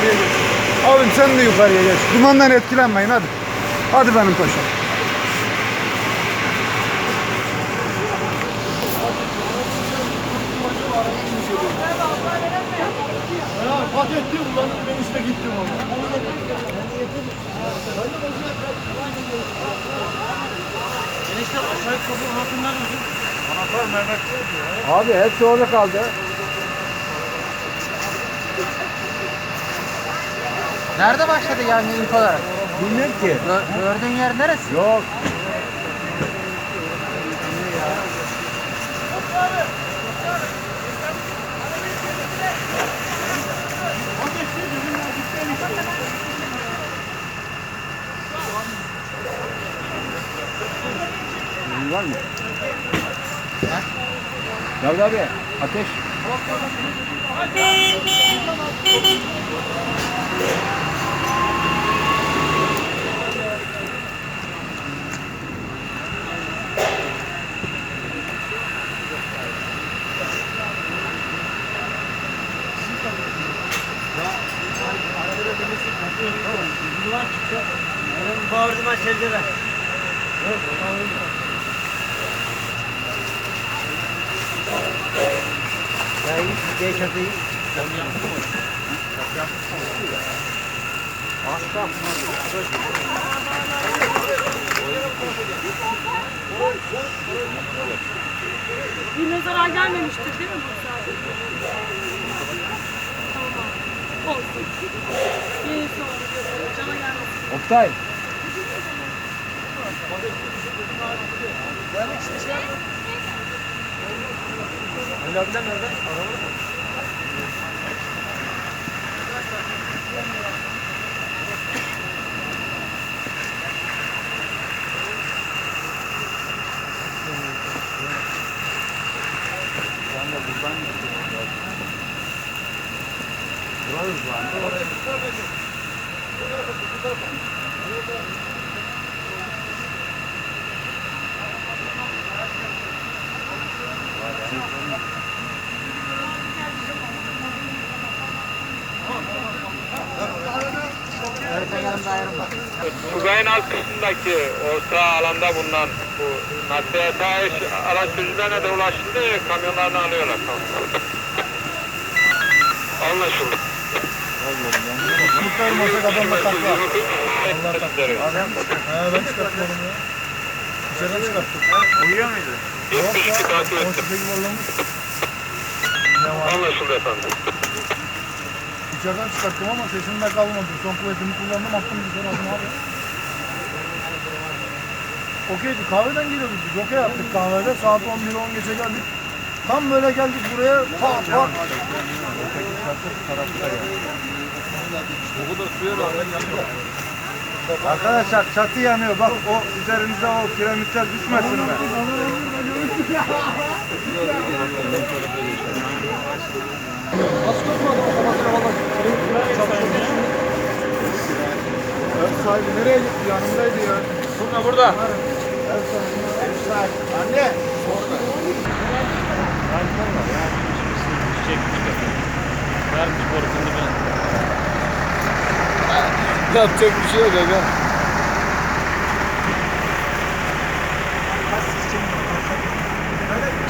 Yukarıya geç. Abim sen de yukarıya geç. Dumandan etkilenmeyin hadi. Hadi benim paşam. Hak ettim lan. Ben işte gittim ama. Enişte aşağı kapının altından mı? Anahtar Mehmet. Abi hepsi orada kaldı. Nerede başladı yani ilk olarak? Bilmiyorum ki. Gö- gördüğün yer neresi? Yok. var mı? Davut abi ateş. Bağırdıma çeldiler. Ya iyi, geç hadi. Birine zarar gelmemiştir değil mi bu. Olsun. Yenisi. Oktay. Ali abiler nerede? Araba mı? Öğretmen yanımda ayrılma. Tugay'ın alt kısmındaki o sağ alanda bulunan bu nakliye sağ iş araç sürücülerine de ulaşıldı. Kamyonlarını alıyorlar. Anlaşıldı. Kurtarmasak adamla takla. Gösteriyor. Ha ben çıkarttım onu ya. Dışarıdan çıkarttım. Uyuyor muydu? Yok ya. 72 takip ettim. 18 yuvarlamış. Anlaşıldı efendim. İçeriden çıkarttım ama sesimde kalmadı. Son kuvvetimi kullandım attım dışarı aldım abi. Okeydi kahveden geliyorduk biz. Okey yaptık kahvede. Saat 11 10 geçe geldik. Tam böyle geldik buraya. Pat pat. Arkadaşlar çatı yanıyor. Bak o üzerinize o kiremitler düşmesin be. Ev sahibi nereye gitti? Yanımdaydı ya. Burada burada. Ev sahibi. Anne. Vermiş borcunu ben. Yapacak bir şey yok aga.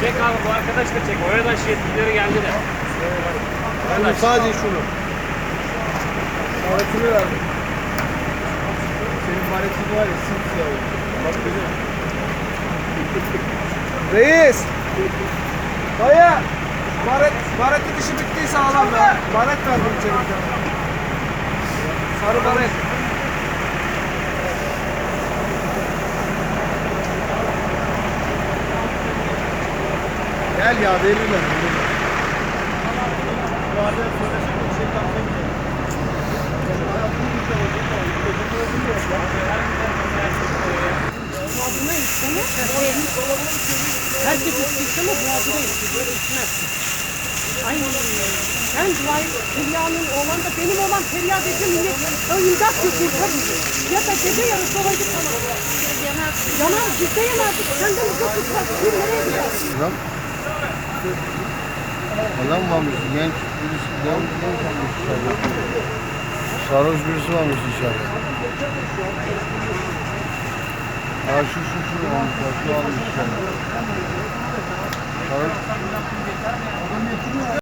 Çek abi bu arkadaş da çek. Oraya da yetkilileri geldi de. Şunu sadece şunu. Baretini verdim. Senin baretin var ya simsiyah oldu. Bak musun? Reis. Dayı. Baret, baretin işi bittiyse alalım ya. Baret bir tane. Sarı baret. Gel ya verirler. Herkes istiyor ama boğazı da istiyor. Böyle içmez. Aynen. Ben Cumay Feriha'nın oğlan da benim oğlan Feriha dedi millet imdat yapıyor tabii. Ya da gece yarısı olacak tamam. Yanar, biz de yanardık. Senden bize tutsak. Kim nereye gider? Lan. Adam varmış, genç birisi, genç genç olmuş inşallah. Sarhoş birisi varmış inşallah. Ha şu şu şu olmuş, şu almış inşallah. Sarhoş.